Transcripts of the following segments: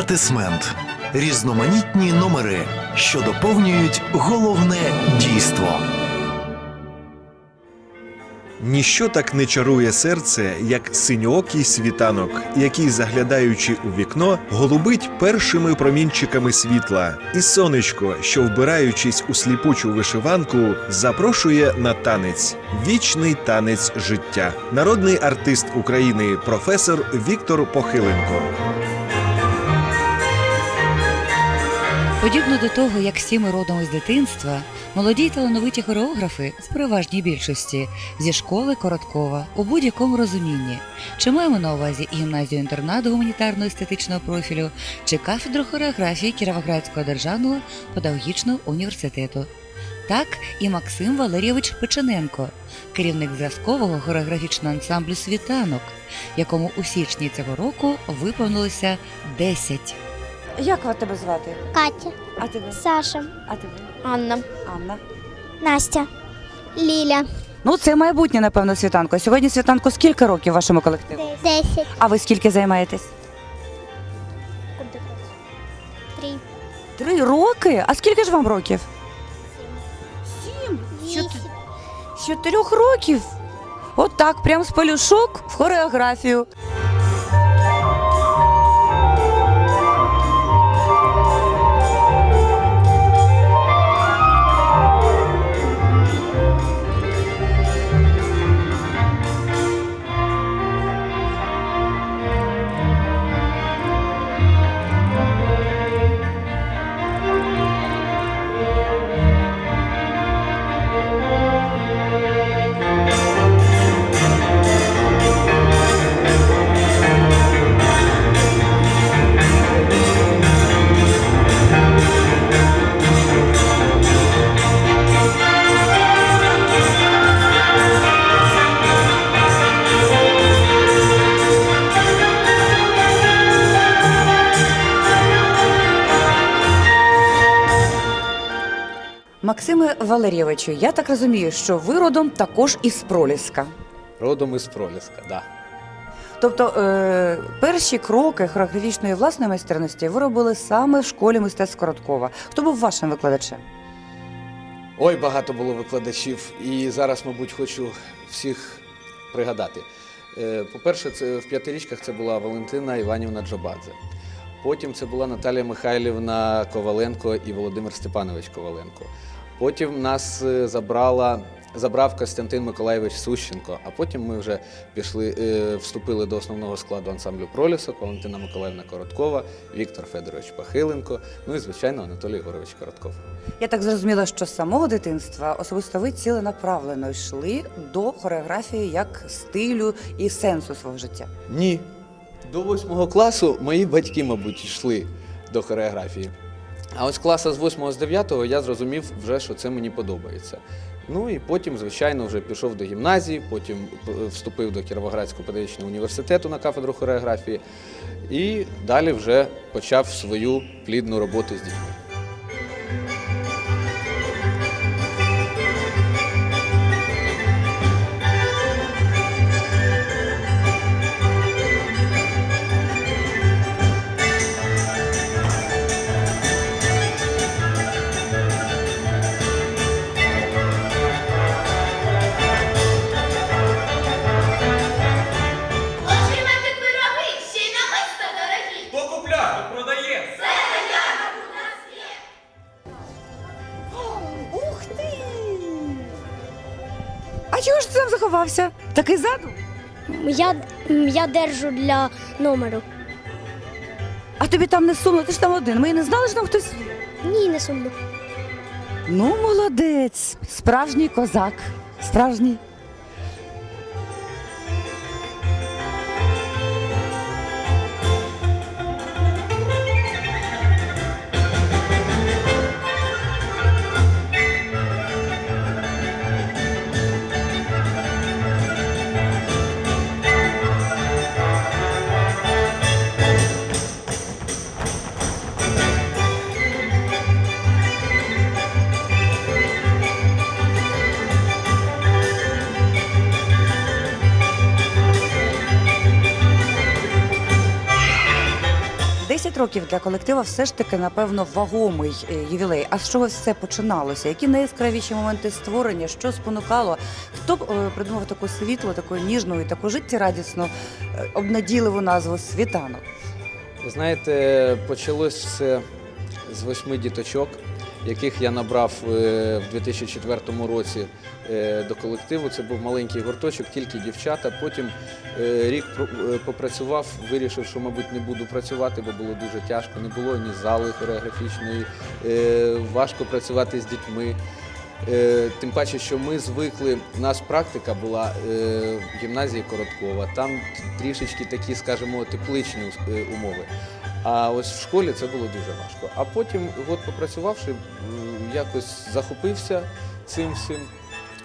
Дивертисмент. Різноманітні номери, що доповнюють головне дійство. Ніщо так не чарує серце, як синьоокий світанок, який, заглядаючи у вікно, голубить першими промінчиками світла, і сонечко, що вбираючись у сліпучу вишиванку, запрошує на танець вічний танець життя. Народний артист України, професор Віктор Похиленко. Подібно до того, як всі ми родом із дитинства, молоді талановиті хореографи з переважній більшості зі школи Короткова у будь-якому розумінні, чи маємо на увазі гімназію інтернату гуманітарно-естетичного профілю, чи кафедру хореографії Кіровоградського державного педагогічного університету. Так і Максим Валерійович Печененко, керівник зразкового хореографічного ансамблю Світанок, якому у січні цього року виповнилося 10. Як вас тебе звати? Катя, А тебе? Саша, А тебе? Анна, Анна. Настя, Ліля. Ну, це майбутнє, напевно, світанко. Сьогодні світанку скільки років вашому колективу? Десять. А ви скільки займаєтесь? Три. Три роки? А скільки ж вам років? Сім. Вісім. З чотирьох років. От так, прям з пелюшок в хореографію. Максиме Валерійовичу, я так розумію, що ви родом також із Проліска. Родом із Проліска, да. Тобто е, перші кроки хореографічної власної майстерності ви робили саме в школі мистецтв Короткова. Хто був вашим викладачем? Ой, багато було викладачів, і зараз, мабуть, хочу всіх пригадати. Е, По-перше, це в п'ятирічках це була Валентина Іванівна Джобадзе. Потім це була Наталія Михайлівна Коваленко і Володимир Степанович Коваленко. Потім нас е, забрала, забрав Костянтин Миколаєвич Сущенко, а потім ми вже пішли, е, вступили до основного складу ансамблю Пролісок, Валентина Миколаївна Короткова, Віктор Федорович Пахиленко, ну і, звичайно, Анатолій Ігорович Коротков. Я так зрозуміла, що з самого дитинства особисто ви ціленаправлено йшли до хореографії як стилю і сенсу свого життя. Ні. До восьмого класу мої батьки, мабуть, йшли до хореографії. А ось класа з 8 з 9 я зрозумів вже, що це мені подобається. Ну і потім, звичайно, вже пішов до гімназії, потім е, вступив до Кіровоградського педагогічного університету на кафедру хореографії і далі вже почав свою плідну роботу з дітьми. Заховався? Такий задум? Я, я держу для номеру. А тобі там не сумно, ти ж там один. Ми і не знали, що там хтось. Ні, не сумно. Ну, молодець, справжній козак. Справжній. Років для колектива все ж таки, напевно, вагомий е, ювілей. А з чого все починалося? Які найяскравіші моменти створення? Що спонукало? Хто е, придумав таку світлу, таку ніжну і таку життєрадісну, е, обнадійливу назву світанок? Ви знаєте, почалось все з восьми діточок, яких я набрав в 2004 році до колективу. Це був маленький гурточок, тільки дівчата. Потім е, рік е, попрацював, вирішив, що, мабуть, не буду працювати, бо було дуже тяжко. Не було ні зали хореографічної, е, важко працювати з дітьми. Е, Тим паче, що ми звикли, у нас практика була е, в гімназії Короткова, там трішечки такі, скажімо, тепличні е, умови. А ось в школі це було дуже важко. А потім, год попрацювавши, якось захопився цим всім,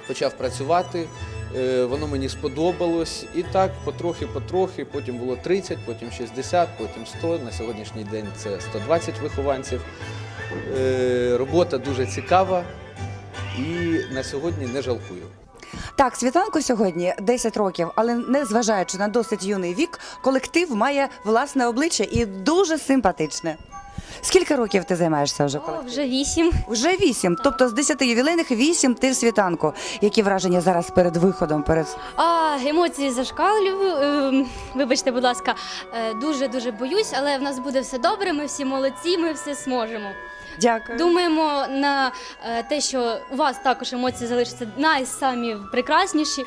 почав працювати. е, Воно мені сподобалось. І так, потрохи-потрохи, потім було 30, потім 60, потім 100. На сьогоднішній день це 120 вихованців. Е, Робота дуже цікава і на сьогодні не жалкую. Так, світанку сьогодні 10 років, але незважаючи на досить юний вік, колектив має власне обличчя і дуже симпатичне. Скільки років ти займаєшся вже О, вже вісім. Вже вісім. Тобто з 10 ювілейних вісім ти в світанку. Які враження зараз перед виходом? Перед А емоції зашкалюю. Ем, Вибачте, будь ласка, дуже дуже боюсь, але в нас буде все добре. Ми всі молодці, ми все зможемо. дякую. Думаємо на е, те, що у вас також емоції залишаться найсамі прекрасніші.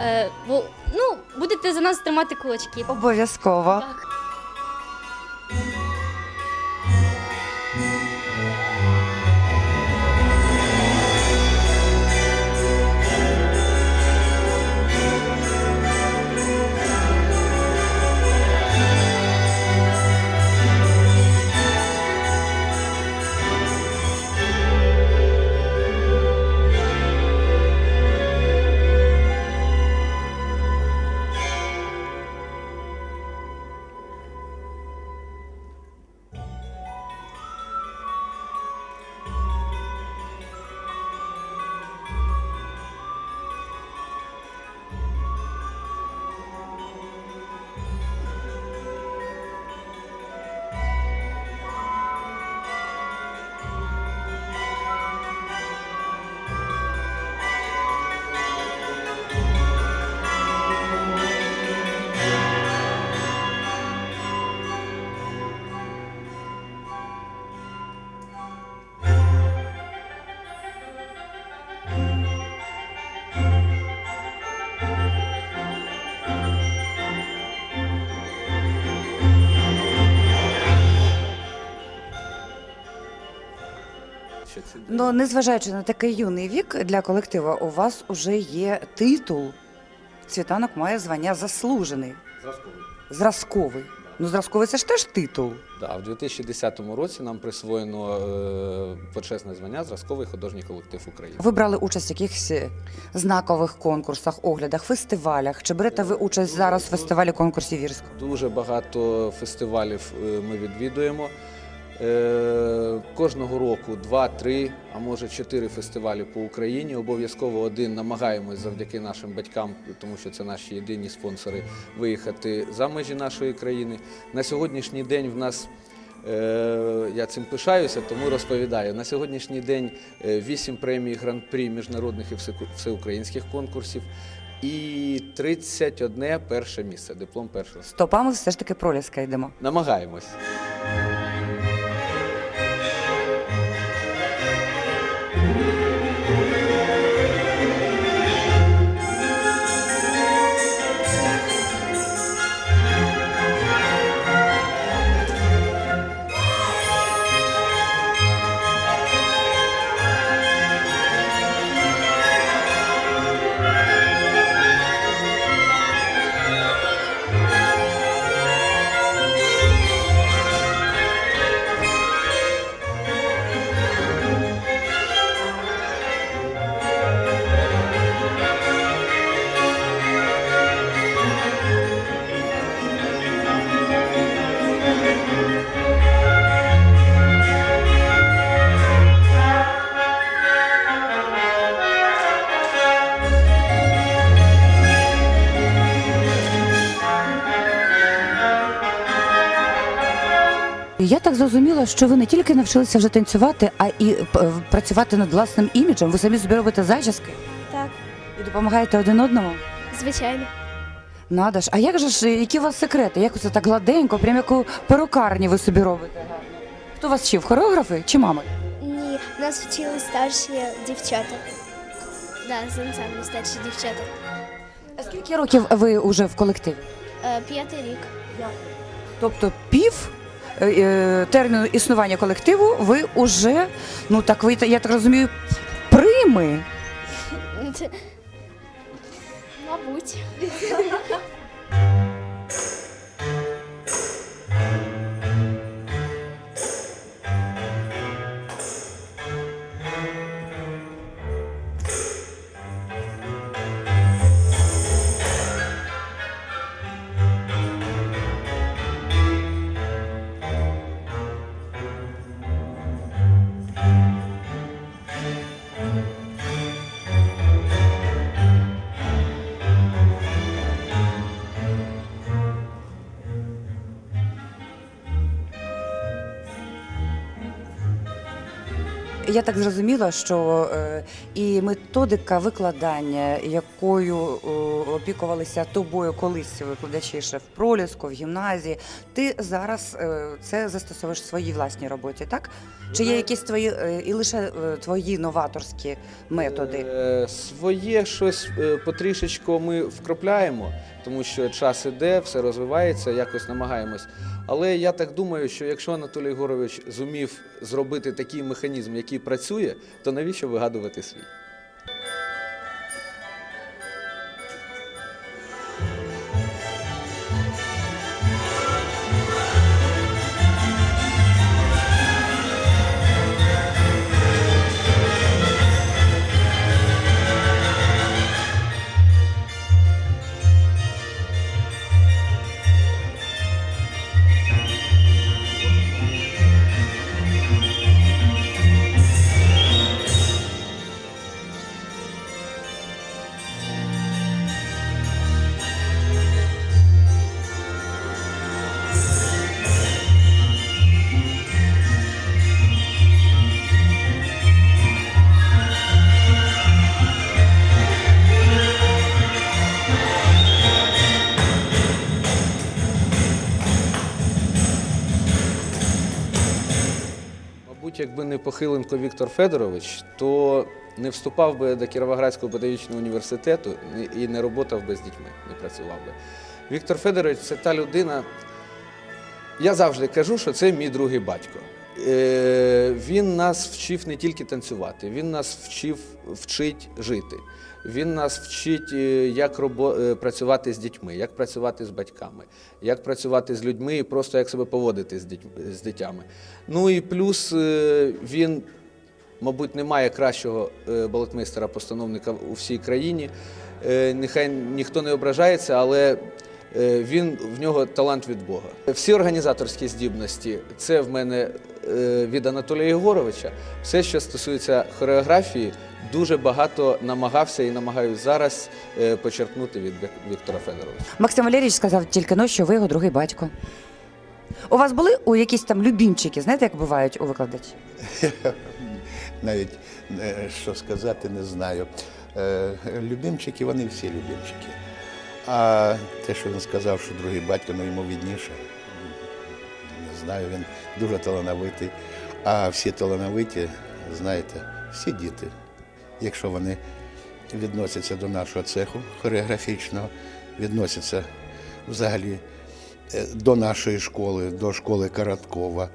Е, бо ну будете за нас тримати кулачки. Обов'язково. Так. Що це? Ну, незважаючи на такий юний вік для колектива, у вас уже є титул. Світанок має звання заслужений, Зразковий. зразковий. Ну, зразковий це ж теж титул. Да, в 2010 році нам присвоєно е, почесне звання Зразковий художній колектив України. Ви брали участь в якихось е, знакових конкурсах, оглядах, фестивалях. Чи берете ви участь зараз в фестивалі конкурсів Вірського? Дуже багато фестивалів е, ми відвідуємо. Е, Кожного року два-три, а може чотири фестивалі по Україні. Обов'язково один намагаємось завдяки нашим батькам, тому що це наші єдині спонсори, виїхати за межі нашої країни. На сьогоднішній день в нас е, я цим пишаюся, тому розповідаю. На сьогоднішній день е, вісім премій гран-прі міжнародних і всеукраїнських конкурсів. І 31 перше місце, диплом першого. Стопами все ж таки проліска йдемо. Намагаємось. Я так зрозуміла, що ви не тільки навчилися вже танцювати, а і працювати над власним іміджем. Ви самі собі робите зачіски Так, і допомагаєте один одному. звичайно. Надо ж, а як же ж, які у вас секрети? Як це так гладенько, прям як у перукарні ви собі робите? Хто вас вчив? Хореографи чи мами? Ні, нас вчили старші дівчата. Да, з ансамблю старші дівчата. А скільки років ви вже в колективі? Е, п'ятий рік. Тобто пів е, е, терміну існування колективу ви уже, ну так ви, я так розумію, прийми. Мабуть. Я так зрозуміла, що е, і методика викладання, якою е, опікувалися тобою колись викладачі ще в проліску, в гімназії, ти зараз е, це застосовуєш в своїй власній роботі, так? Чи є якісь твої е, і лише е, твої новаторські методи? Е, Своє щось е, потрішечку ми вкропляємо, тому що час іде, все розвивається, якось намагаємось. Але я так думаю, що якщо Анатолій Горович зумів зробити такий механізм, який працює, то навіщо вигадувати свій? Не Похиленко Віктор Федорович, то не вступав би до Кіровоградського педагогічного університету і не роботав би з дітьми, не працював би. Віктор Федорович це та людина. Я завжди кажу, що це мій другий батько. Е, Він нас вчив не тільки танцювати, він нас вчив вчить жити. Він нас вчить, е, як робо- е, працювати з дітьми, як працювати з батьками, як працювати з людьми і просто як себе поводити з дітьми з дитями. Ну і плюс е, він, мабуть, немає кращого е, балетмейстера-постановника у всій країні. Нехай ніхто не ображається, але він в нього талант від Бога. Всі організаторські здібності це в мене від Анатолія Єгоровича. Все, що стосується хореографії, дуже багато намагався і намагаюся зараз е, почерпнути від Віктора Федоровича. Максим Валерійович сказав тільки но, що ви його другий батько. У вас були у якісь там любімчики, знаєте, як бувають у викладачів? навіть е, що сказати, не знаю. Е, Любимчики, вони всі любимчики. А те, що він сказав, що другий батько, ну йому відніше. Не знаю, він дуже талановитий. А всі талановиті, знаєте, всі діти, якщо вони відносяться до нашого цеху хореографічного, відносяться взагалі е, до нашої школи, до школи Короткова,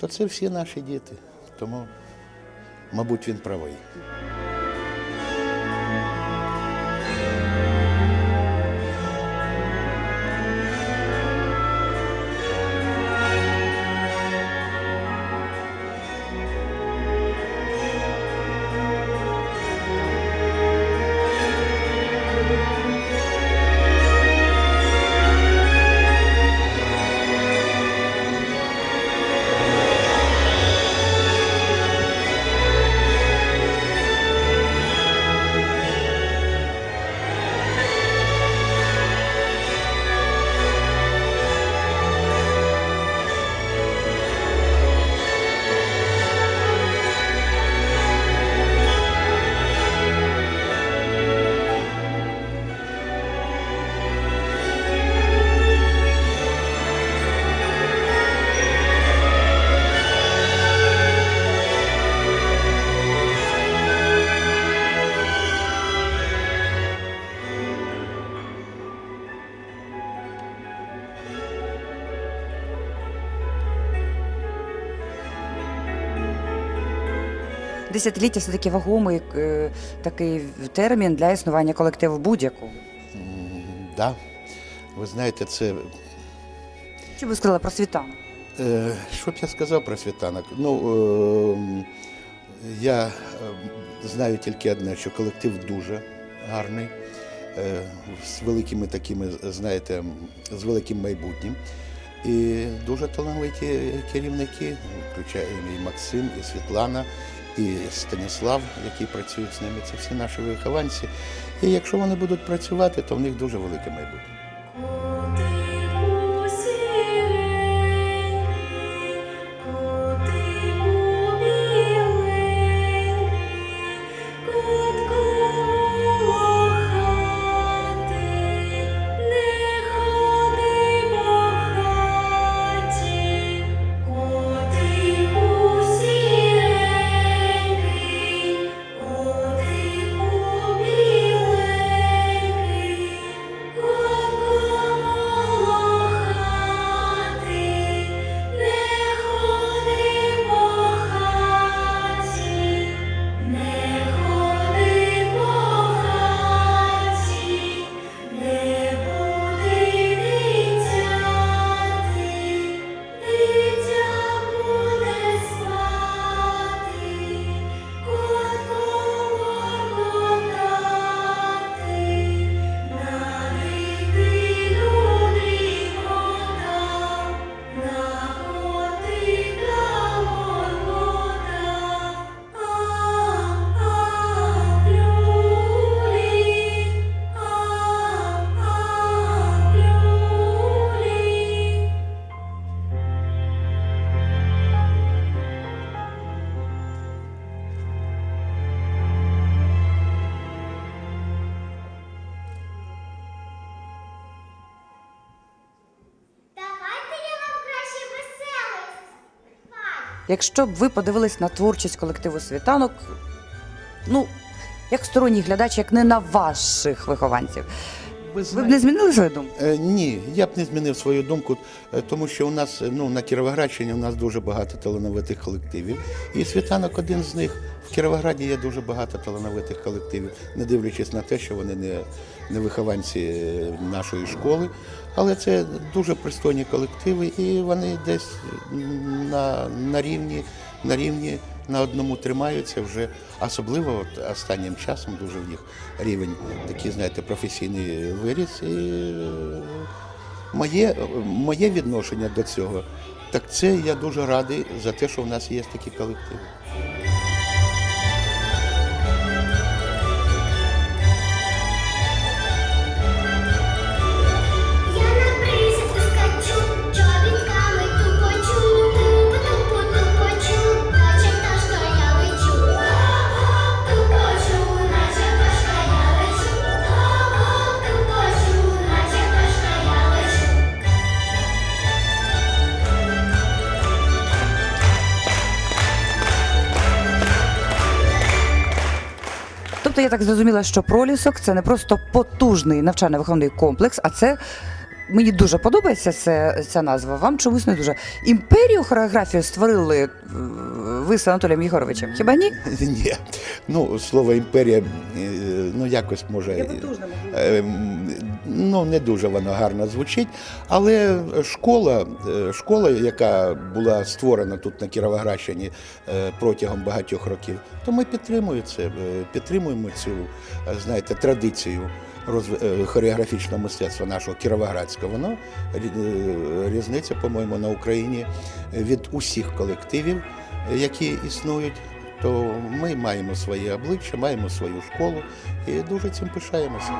то це всі наші діти. Тому Мабуть, він правий. Десятиліття це такий вагомий е, такий термін для існування колективу будь-якого. М, Да. Ви знаєте, це Що ви сказали про світанок? Е, Що б я сказав про світанок? Ну, е, я е, знаю тільки одне, що колектив дуже гарний, е, з великими такими, знаєте, з великим майбутнім. І дуже талановиті керівники, включає і Максим, і Світлана, і Станіслав, які працюють з ними. Це всі наші вихованці. І якщо вони будуть працювати, то в них дуже велике майбутнє. Якщо б ви подивились на творчість колективу світанок, ну, як сторонній глядач, як не на ваших вихованців, ви б не змінили свою думку? Е, Ні, я б не змінив свою думку, е, тому що у нас е, ну, на Кіровоградщині у нас дуже багато талановитих колективів. І світанок один з них. В Кіровограді є дуже багато талановитих колективів, не дивлячись на те, що вони не, не вихованці е, нашої школи. Але це дуже пристойні колективи, і вони десь на, на рівні, на рівні на одному тримаються вже, особливо от останнім часом дуже в них рівень такий, знаєте, професійний виріс. І е, моє, моє відношення до цього, так це я дуже радий за те, що в нас є такі колективи. Я так зрозуміла, що пролісок це не просто потужний навчально-виховний комплекс, а це. Мені дуже подобається це, ця назва. Вам чомусь не дуже. Імперію хореографію створили е, ви з Анатолієм Єгоровичем. Хіба ні? Ні. Ну, слово імперія, е, ну якось може. е, Ну, не дуже воно гарно звучить. Але школа, е, школа, яка була створена тут на Кіровоградщині протягом багатьох років, то ми підтримуємо це, підтримуємо цю, знаєте, традицію розв- хореографічного мистецтва нашого кіровоградського. Воно різниця, по-моєму, на Україні від усіх колективів, які існують. То ми маємо своє обличчя, маємо свою школу і дуже цим пишаємося.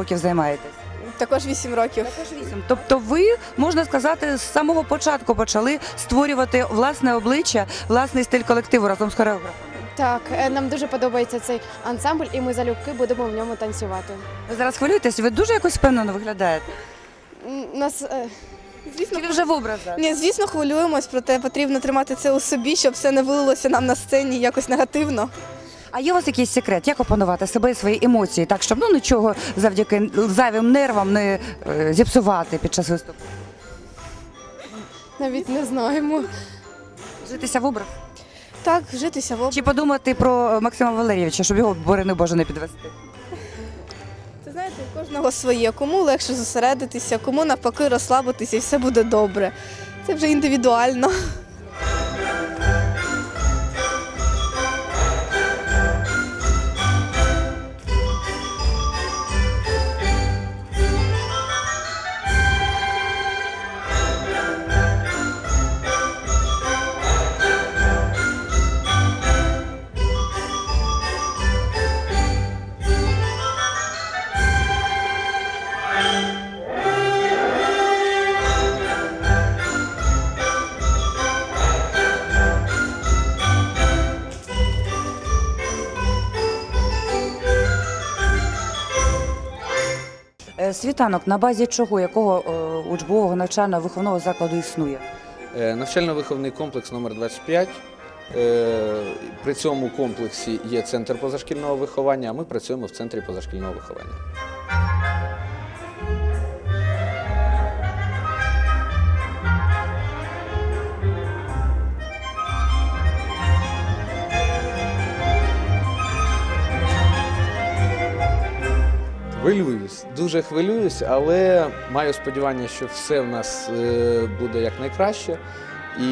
Років займаєтесь? Також 8 років. Також вісім. Тобто ви, можна сказати, з самого початку почали створювати власне обличчя, власний стиль колективу разом з хореографом. Так, е, нам дуже подобається цей ансамбль, і ми залюбки будемо в ньому танцювати. Ви зараз хвилюєтесь, ви дуже якось впевнено виглядаєте. Нас, е, звісно, Чи ви вже в образах? Ні, звісно, хвилюємось, проте потрібно тримати це у собі, щоб все не вилилося нам на сцені якось негативно. А є у вас якийсь секрет, як опанувати себе і свої емоції, так щоб ну нічого завдяки зайвим нервам не е, зіпсувати під час виступу? Навіть не знаємо. Житися в образ? Так, вжитися в об... Чи подумати про Максима Валерійовича, щоб його борони Боже не підвести? Це знаєте, у кожного своє. Кому легше зосередитися, кому навпаки розслабитися і все буде добре. Це вже індивідуально. Світанок, на базі чого, якого е, учбового навчального виховного закладу існує? Е, Навчально-виховний комплекс номер 25 Е, При цьому комплексі є центр позашкільного виховання, а ми працюємо в центрі позашкільного виховання. Хвилююсь, дуже хвилююсь, але маю сподівання, що все в нас е, буде якнайкраще. І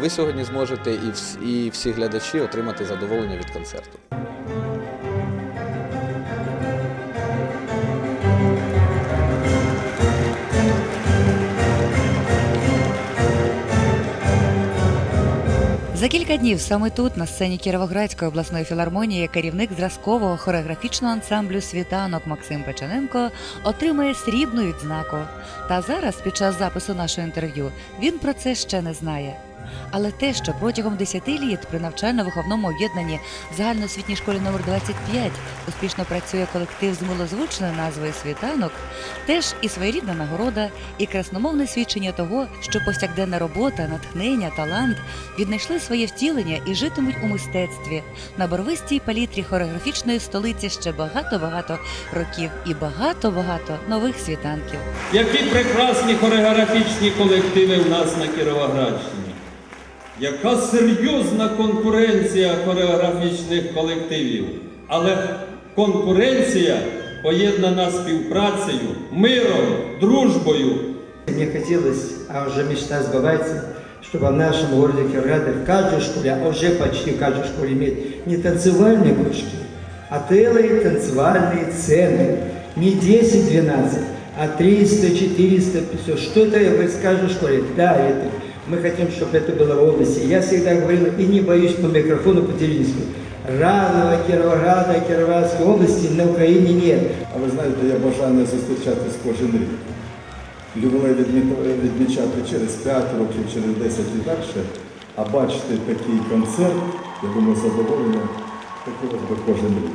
ви сьогодні зможете, і всі, і всі глядачі отримати задоволення від концерту. За кілька днів саме тут, на сцені Кіровоградської обласної філармонії, керівник зразкового хореографічного ансамблю Світанок Максим Печененко отримає срібну відзнаку. Та зараз, під час запису нашого інтерв'ю, він про це ще не знає. Але те, що протягом 10 літ при навчально-виховному об'єднанні загальноосвітній школі номер 25 успішно працює колектив з милозвучною назвою Світанок, теж і своєрідна нагорода, і красномовне свідчення того, що повсякденна робота, натхнення, талант віднайшли своє втілення і житимуть у мистецтві на барвистій палітрі хореографічної столиці ще багато-багато років і багато-багато нових світанків. Які прекрасні хореографічні колективи в нас на Кіровоградщині Яка серйозна конкуренція хореографічних колективів. Але конкуренція поєднана співпрацею, миром, дружбою. Мне хотелось, а уже мечта сбывается, чтобы в нашем городе Кировграде в каждой школе, а уже почти в каждой школе иметь не танцевальные кружки, а целые танцевальные центры. Не 10-12, а 300, 400, 500. Что это в каждой школе? Да, это. Мы хотим, чтобы это было в области. Я всегда говорил, и не боюсь по микрофону, по телевизору. Равного Кировограда, Кировоградской области на Украине нет. А ви знаєте, я бажаю не зустрічатись кожен рік. Ювілей відмі- відмічати через 5 років, через 10 і далі. А бачити такий концерт, я думаю, задоволення хотілося б кожен рік.